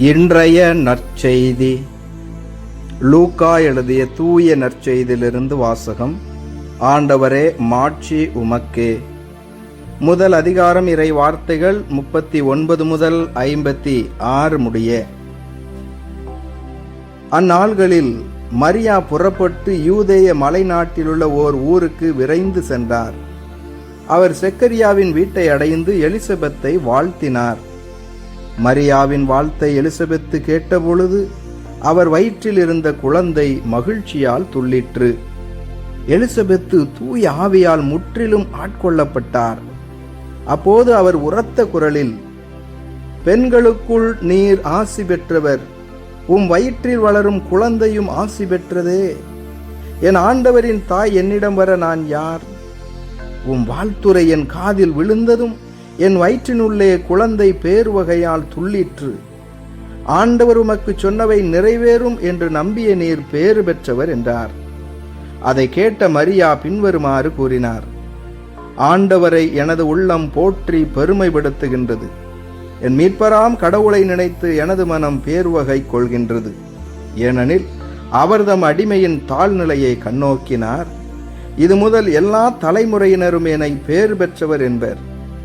இன்றைய நற்செய்தி. லூக்கா எழுதிய தூய நற்செய்தியிலிருந்து வாசகம். ஆண்டவரே மாட்சி உமக்கே. முதல் அதிகாரம் இறை வார்த்தைகள் முப்பத்தி ஒன்பது முதல் ஐம்பத்தி ஆறு முடிய. அந்நாள்களில் மரியா புறப்பட்டு யூதேய மலைநாட்டிலுள்ள ஓர் ஊருக்கு விரைந்து சென்றார். அவர் செக்கரியாவின் வீட்டை அடைந்து எலிசபெத்தை வாழ்த்தினார். மரியாவின் வாழ்த்தை எலிசபெத்து கேட்டபொழுது அவர் வயிற்றில் இருந்த குழந்தை மகிழ்ச்சியால் துள்ளிற்று. எலிசபெத்து தூய ஆவியால் முற்றிலும் ஆட்கொள்ளப்பட்டார். அப்போது அவர் உரத்த குரலில் பெண்களுக்குள் நீர் ஆசி பெற்றவர் உம் வயிற்றில் வளரும் குழந்தையும் ஆசி பெற்றதே. என் ஆண்டவரின் தாய் என்னிடம் வர நான் யார்? உம் வாழ்த்துரை என் காதில் விழுந்ததும் என் வயிற்றினுள்ளே குழந்தை பேர் வகையால் துள்ளிற்று. ஆண்டவர் உமக்கு சொன்னவை நிறைவேறும் என்று நம்பிய நீர் பேறு பெற்றவர் என்றார். அதை கேட்ட மரியா பின்வருமாறு கூறினார். ஆண்டவரை எனது உள்ளம் போற்றி பெருமைப்படுத்துகின்றது. என் மீட்பராம் கடவுளை நினைத்து எனது மனம் பேர்வகை கொள்கின்றது. ஏனெனில் அவர்தம் அடிமையின் தாழ்நிலையை கண்ணோக்கினார். இது முதல் எல்லா தலைமுறையினரும் என்னை பேர் பெற்றவர் என்பர்.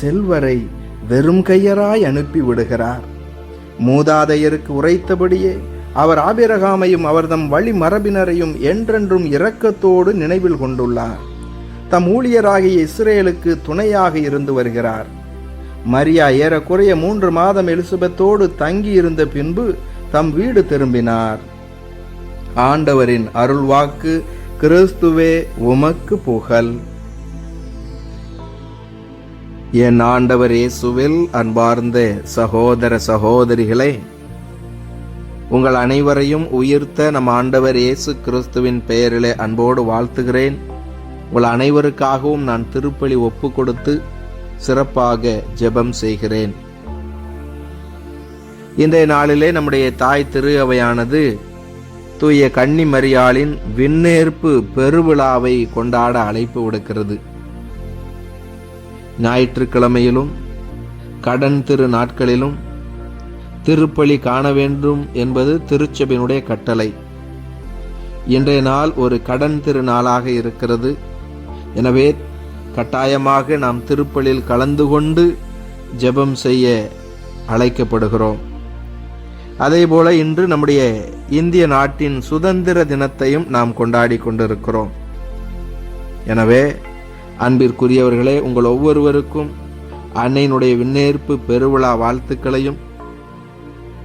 செல்வரை வெறும் கையராய் அனுப்பி விடுகிறார். மூதாதையருக்கு உரைத்தபடியே அவர் ஆபிரகாமையும் அவர்தம் வழி மரபினரையும் என்றென்றும் இரக்கத்தோடு நினைவில் கொண்டுள்ளார். தம் ஊழியராகிய இஸ்ரேலுக்கு துணையாக இருந்து வருகிறார். மரியா ஏறக்குறைய மூன்று மாதம் எலிசபெத்தோடு தங்கியிருந்த பின்பு தம் வீடு திரும்பினார். ஆண்டவரின் அருள்வாக்கு கிறிஸ்துவே உமக்கு புகழ். என் ஆண்டவர் இயேசுவில் அன்பார்ந்த சகோதர சகோதரிகளே உங்கள் அனைவரையும் உயிர்த்த நம் ஆண்டவர் இயேசு கிறிஸ்துவின் பெயரிலே அன்போடு வாழ்த்துகிறேன். உங்கள் அனைவருக்காகவும் நான் திருப்பலி ஒப்பு கொடுத்து சிறப்பாக ஜெபம் செய்கிறேன். இன்றைய நாளிலே நம்முடைய தாய் திரு அவையானது தூய கன்னி மரியாளின் விண்ணேற்பு பெருவிழாவை கொண்டாட அழைப்பு விடுக்கிறது. ஞாயிற்றுக்கிழமையிலும் கடன் திரு நாட்களிலும் திருப்பலி காண வேண்டும் என்பது திருச்சபையினுடைய கட்டளை. இன்றைய நாள் ஒரு கடன் திருநாளாக இருக்கிறது. எனவே கட்டாயமாக நாம் திருப்பலில் கலந்து கொண்டு ஜெபம் செய்ய அழைக்கப்படுகிறோம். அதேபோல இன்று நம்முடைய இந்திய நாட்டின் சுதந்திர தினத்தையும் நாம் கொண்டாடி கொண்டிருக்கிறோம். எனவே அன்பிற்குரியவர்களே உங்கள் ஒவ்வொருவருக்கும் அன்னையினுடைய விண்ணேற்பு பெருவிழா வாழ்த்துக்களையும்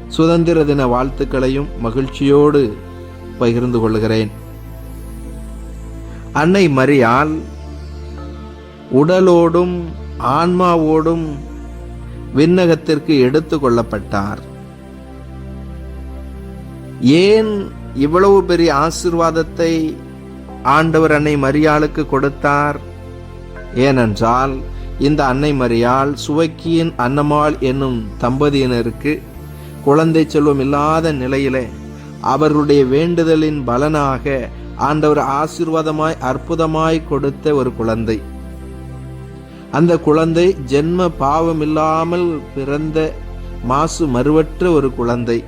சுதந்திர தின வாழ்த்துக்களையும் மகிழ்ச்சியோடு பகிர்ந்து கொள்கிறேன். அன்னை மரியால் உடலோடும் ஆன்மாவோடும் விண்ணகத்திற்கு எடுத்து கொள்ளப்பட்டார். ஏன் இவ்வளவு பெரிய ஆசிர்வாதத்தை ஆண்டவர் அன்னை மரியாளுக்கு கொடுத்தார்? ஏனென்றால் இந்த அன்னை மரியாள் சுவக்கியின் அன்னமாள் என்னும் தம்பதியினருக்கு குழந்தை செல்வம் இல்லாத நிலையிலே அவர்களுடைய வேண்டுதலின் பலனாக ஆண்டவர் ஆசீர்வாதமாய் அற்புதமாய் கொடுத்த ஒரு குழந்தை. அந்த குழந்தை ஜென்ம பாவம் இல்லாமல் பிறந்த மாசு மறுவற்ற ஒரு குழந்தை.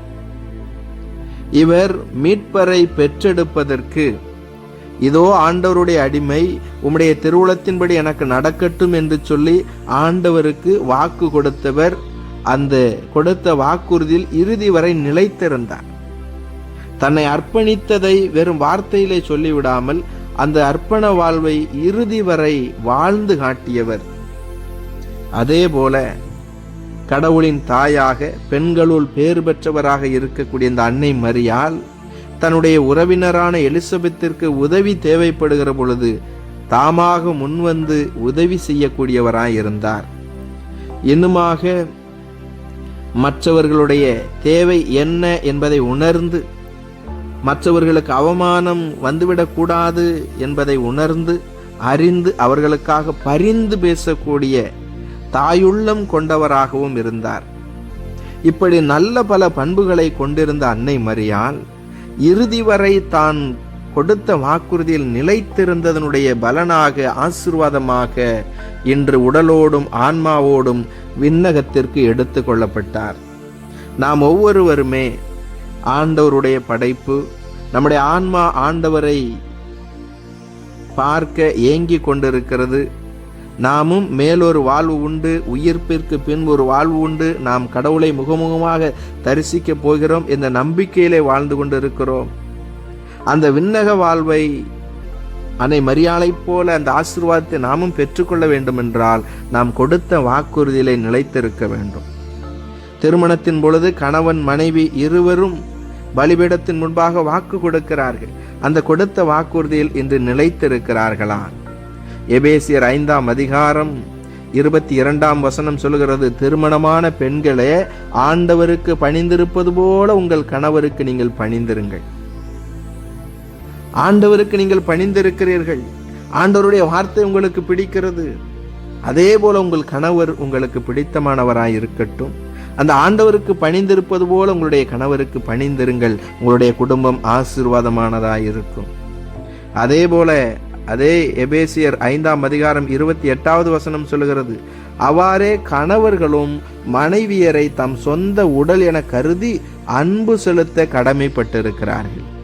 இவர் மீட்பரை பெற்றெடுப்பதற்கு இதோ ஆண்டவருடைய அடிமை உம்முடைய திருவுளத்தின்படி எனக்கு நடக்கட்டும் என்று சொல்லி ஆண்டவருக்கு வாக்கு கொடுத்தவர். அந்த கொடுத்த வாக்குறுதியில் இறுதி வரை நிலைத்திருந்தார். தன்னை அர்ப்பணித்ததை வெறும் வார்த்தையிலே சொல்லிவிடாமல் அந்த அர்ப்பண வாழ்வை இறுதி வரை வாழ்ந்து காட்டியவர். அதே போல கடவுளின் தாயாக பெண்களுள் பேறு பெற்றவராக இருக்கக்கூடிய இந்த அன்னை மரியால் தன்னுடைய உறவினரான எலிசபெத்திற்கு உதவி தேவைப்படுகிற பொழுது தாமாக முன்வந்து உதவி செய்யக்கூடியவராய் இருந்தார் இன்னுமாக மற்றவர்களுடைய தேவை என்ன என்பதை உணர்ந்து மற்றவர்களுக்கு அவமானம் வந்துவிடக்கூடாது என்பதை உணர்ந்து அறிந்து அவர்களுக்காக பரிந்து பேசக்கூடிய தாயுள்ளம் கொண்டவராகவும் இருந்தார். இப்படி நல்ல பல பண்புகளை கொண்டிருந்த அன்னை மரியாள் இறுதி வரை தான் கொடுத்த வாக்குறுதியில் நிலைத்திருந்ததனுடைய பலனாக ஆசிர்வாதமாக இன்று உடலோடும் ஆன்மாவோடும் விண்ணகத்திற்கு எடுத்து கொள்ளப்பட்டார். நாம் ஒவ்வொருவருமே ஆண்டவருடைய படைப்பு நம்முடைய ஆன்மா ஆண்டவரை பார்க்க ஏங்கி கொண்டிருக்கிறது. நாமும் மேலொரு வாழ்வு உண்டு உயிர்ப்பிற்கு பின் ஒரு வாழ்வு உண்டு. நாம் கடவுளை முகமுகமாக தரிசிக்கப் போகிறோம் என்ற நம்பிக்கையிலே வாழ்ந்து கொண்டிருக்கிறோம். அந்த விண்ணக வாழ்வை அன்னை மரியாளைப் போல அந்த ஆசீர்வாதத்தை நாமும் பெற்றுக்கொள்ள வேண்டும் என்றால் நாம் கொடுத்த வாக்குறுதியிலே நிலைத்திருக்க வேண்டும். திருமணத்தின் பொழுது கணவன் மனைவி இருவரும் பலிபீடத்தின் முன்பாக வாக்கு கொடுக்கிறார்கள். அந்த கொடுத்த வாக்குறுதியில் இன்று நிலைத்திருக்கிறார்களா எபேசியர் ஐந்தாம் அதிகாரம் இருபத்தி இரண்டாம் வசனம் சொல்கிறது திருமணமான பெண்களே ஆண்டவருக்கு பணிந்திருப்பது போல உங்கள் கணவருக்கு நீங்கள் பணிந்திருங்கள். ஆண்டவருக்கு நீங்கள் பணிந்திருக்கிறீர்கள். ஆண்டவருடைய வார்த்தை உங்களுக்கு பிடிக்கிறது. அதே போல உங்கள் கணவர் உங்களுக்கு பிடித்தமானவராய் இருக்கட்டும். அந்த ஆண்டவருக்கு பணிந்திருப்பது போல உங்களுடைய கணவருக்கு பணிந்திருங்கள். உங்களுடைய குடும்பம் ஆசீர்வாதமானதாய் இருக்கும். அதே போல அதே எபேசியர் ஐந்தாம் அதிகாரம் இருபத்தி எட்டாவது வசனம் சொல்லுகிறது. அவ்வாறே கணவர்களும் மனைவியரை தம் சொந்த உடல் என கருதி அன்பு செலுத்த கடமைப்பட்டிருக்கிறார்கள்.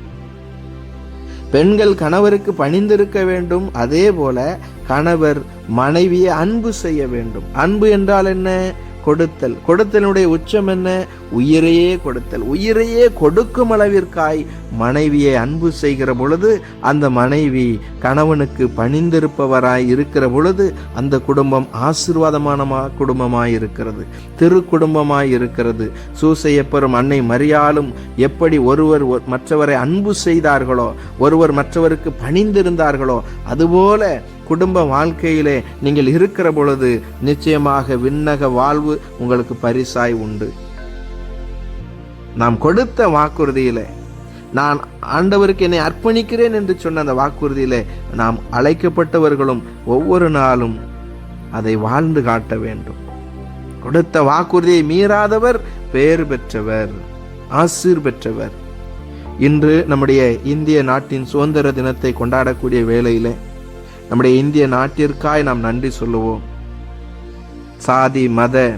பெண்கள் கணவருக்கு பணிந்திருக்க வேண்டும். அதே போல கணவர் மனைவியை அன்பு செய்ய வேண்டும். அன்பு என்றால் என்ன? கொடுத்தல். கொடுத்தலுடைய உச்சம் என்ன? உயிரையே கொடுத்தல். உயிரையே கொடுக்கும் அளவிற்காய் மனைவியை அன்பு செய்கிற பொழுது அந்த மனைவி கணவனுக்கு பணிந்திருப்பவராய் இருக்கிற பொழுது அந்த குடும்பம் ஆசீர்வாதமான குடும்பமாய் இருக்கிறது. திரு குடும்பமாய் இருக்கிறது. சூசையப்பரும் அன்னை மரியாலும் எப்படி ஒருவர் மற்றவரை அன்பு செய்தார்களோ ஒருவர் மற்றவருக்கு பணிந்திருந்தார்களோ அதுபோல குடும்ப வாழ்க்கையிலே நீங்கள் இருக்கிற பொழுது நிச்சயமாக விண்ணக வாழ்வு உங்களுக்கு பரிசாய் உண்டு. நாம் கொடுத்த வாக்குறுதியிலே நான் ஆண்டவருக்கு என்னை அர்ப்பணிக்கிறேன் என்று சொன்ன அந்த வாக்குறுதியிலே நாம் அழைக்கப்பட்டவர்களும் ஒவ்வொரு நாளும் அதை வாழ்ந்து காட்ட வேண்டும். கொடுத்த வாக்குறுதியை மீறாதவர் பெயர் பெற்றவர் ஆசீர் பெற்றவர். இன்று நம்முடைய இந்திய நாட்டின் சுதந்திர தினத்தை கொண்டாடக்கூடிய வேளையிலே நம்முடைய இந்திய நாட்டிற்காய் நாம் நன்றி சொல்லுவோம். சாதி மத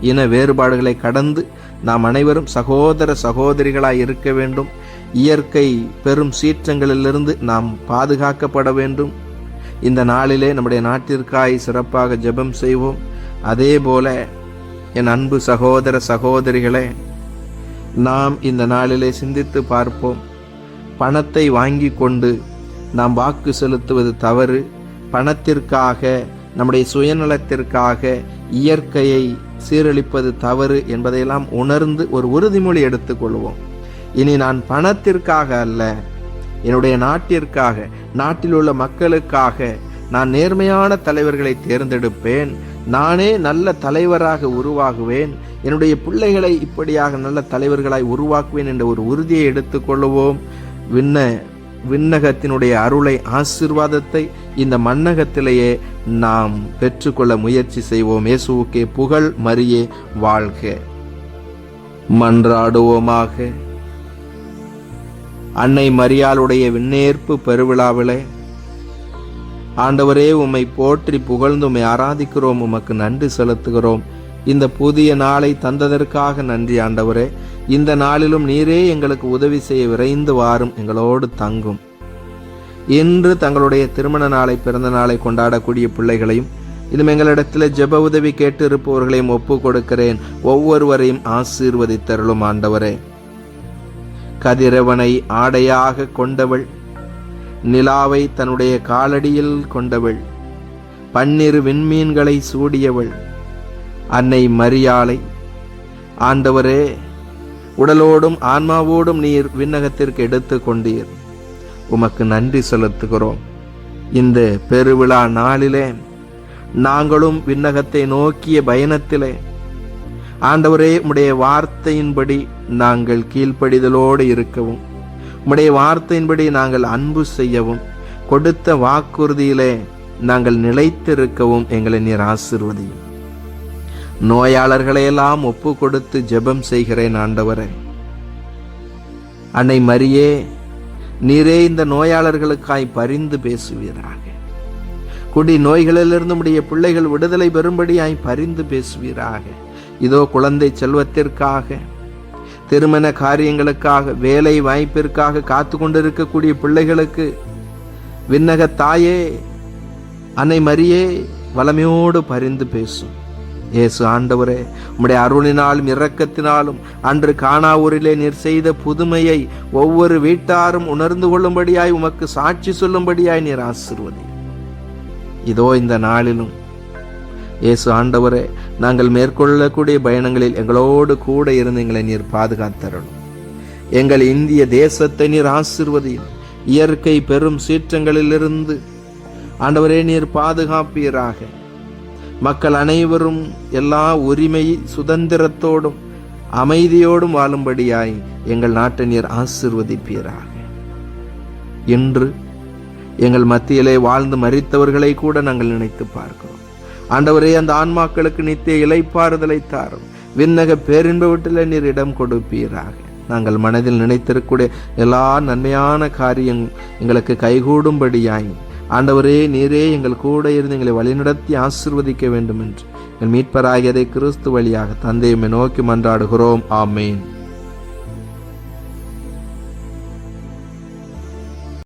இன வேறுபாடுகளை கடந்து நாம் அனைவரும் சகோதர சகோதரிகளாய் இருக்க வேண்டும். இயற்கை பெரும் சீற்றங்களிலிருந்து நாம் பாதுகாக்கப்பட வேண்டும். இந்த நாளிலே நம்முடைய நாட்டிற்காய் சிறப்பாக ஜெபம் செய்வோம். அதே போல என் அன்பு சகோதர சகோதரிகளே நாம் இந்த நாளிலே சிந்தித்து பார்ப்போம். பணத்தை வாங்கி கொண்டு நாம் வாக்கு செலுத்துவது தவறு. பணத்திற்காக நம்முடைய சுயநலத்திற்காக இயற்கையை சீரழிப்பது தவறு என்பதையெல்லாம் உணர்ந்து ஒரு உறுதிமொழி எடுத்துக்கொள்வோம். இனி நான் பணத்திற்காக அல்ல என்னுடைய நாட்டிற்காக நாட்டில் உள்ள மக்களுக்காக நான் நேர்மையான தலைவர்களை தேர்ந்தெடுப்பேன். நானே நல்ல தலைவராக உருவாகுவேன். என்னுடைய பிள்ளைகளை இப்படியாக நல்ல தலைவர்களாய் உருவாக்குவேன் என்ற ஒரு உறுதியை எடுத்துக்கொள்வோம். விண்ண விண்ணகத்தினுடைய அருளை ஆசிர்வாதத்தை இந்த மண்ணகத்திலேயே நாம் பெற்றுக்கொள்ள முயற்சி செய்வோம். இயேசுவுக்கே புகழ் மரியே வாழ்க. மன்றாடுவோமாக. அன்னை மரியாளுடைய விண்ணேற்பு பெருவிழாவிலே ஆண்டவரே உம்மை போற்றி புகழ்ந்து உம்மை ஆராதிக்கிறோம். உமக்கு நன்றி செலுத்துகிறோம். இந்த புதிய நாளை தந்ததற்காக நன்றி ஆண்டவரே. இந்த நாளிலும் நீரே எங்களுக்கு உதவி செய்ய விரைந்து வாரும் எங்களோடு தங்கும். இன்று தங்களுடைய திருமண நாளை பிறந்த நாளை கொண்டாடக்கூடிய பிள்ளைகளையும் இன்னும் எங்களிடத்தில் ஜெப உதவி கேட்டு இருப்பவர்களையும் ஒப்பு கொடுக்கிறேன். ஒவ்வொருவரையும் ஆசீர்வதித்தருளும் ஆண்டவரே. கதிரவனை ஆடையாக கொண்டவள் நிலாவை தன்னுடைய காலடியில் கொண்டவள் பன்னிரு விண்மீன்களை சூடியவள் அன்னை மரியாளை. ஆண்டவரே உடலோடும் ஆன்மாவோடும் நீர் விண்ணகத்திற்கு எடுத்து கொண்டீர். உமக்கு நன்றி செலுத்துகிறோம். இந்த பெருவிழா நாளிலே நாங்களும் விண்ணகத்தை நோக்கிய பயணத்திலே ஆண்டவரே உம்முடைய வார்த்தையின்படி நாங்கள் கீழ்ப்படிதலோடு இருக்கவும் உம்முடைய வார்த்தையின்படி நாங்கள் அன்பு செய்யவும் கொடுத்த வாக்குறுதியிலே நாங்கள் நிலைத்திருக்கவும் எங்களை நீர் ஆசிர்வதியும். நோயாளர்களையெல்லாம் ஒப்பு கொடுத்து ஜெபம் செய்கிறேன் ஆண்டவரே. அன்னை மரியே நீரே இந்த நோயாளர்களுக்காய் பரிந்து பேசுவீராக. குடி நோய்களிலிருந்து உடைய பிள்ளைகள் விடுதலை பெறும்படியாய் பரிந்து பேசுவீராக. இதோ குழந்தை செல்வத்திற்காக திருமண காரியங்களுக்காக வேலை வாய்ப்பிற்காக காத்து கொண்டிருக்கக்கூடிய பிள்ளைகளுக்கு விண்ணக தாயே அன்னை மரியே வளமையோடு பரிந்து பேசும் இயேசு ஆண்டவரே உம்முடைய அருளினாலும் இரக்கத்தினாலும் அன்று காணாவூரிலே நீர் செய்த புதுமையை ஒவ்வொரு வீட்டாரும் உணர்ந்து கொள்ளும்படியாய் உமக்கு சாட்சி சொல்லும்படியாய் நீர் ஆசிர்வதி. இதோ இந்த நாளிலும் இயேசு ஆண்டவரே நாங்கள் மேற்கொள்ளக்கூடிய பயணங்களில் எங்களோடு கூட இருந்து எங்களை நீர் பாதுகாத்தரணும் எங்கள் இந்திய தேசத்தை நீர் ஆசிர்வதியும். இயற்கை பெரும் சீற்றங்களிலிருந்து ஆண்டவரே நீர் பாதுகாப்பீராக. மக்கள் அனைவரும் எல்லா உரிமை சுதந்திரத்தோடும் அமைதியோடும் வாழும்படியாய் எங்கள் நாட்டை நீர் ஆசிர்வதிப்பீராக. என்று எங்கள் மத்தியிலே வாழ்ந்து மறித்தவர்களை கூட நாங்கள் நினைத்து பார்க்கிறோம். ஆண்டவரே அந்த ஆன்மாக்களுக்கு நித்திய இலைப்பாறுதலை தாரும். விண்ணக பேரின்ப வீட்டில் நீர் இடம் கொடுப்பீராக. நாங்கள் மனதில் நினைத்திருக்கக்கூடிய எல்லா நன்மையான காரியம் எங்களுக்கு கைகூடும்படியாய் ஆண்டவரே நீரே எங்கள் கூட இருந்து எங்களை வழிநடத்தி ஆசிர்வதிக்க வேண்டும் என்று எங்கள் மீட்பராகியதை கிறிஸ்து வழியாக தந்தையுமே நோக்கி மன்றாடுகிறோம். ஆமேன்.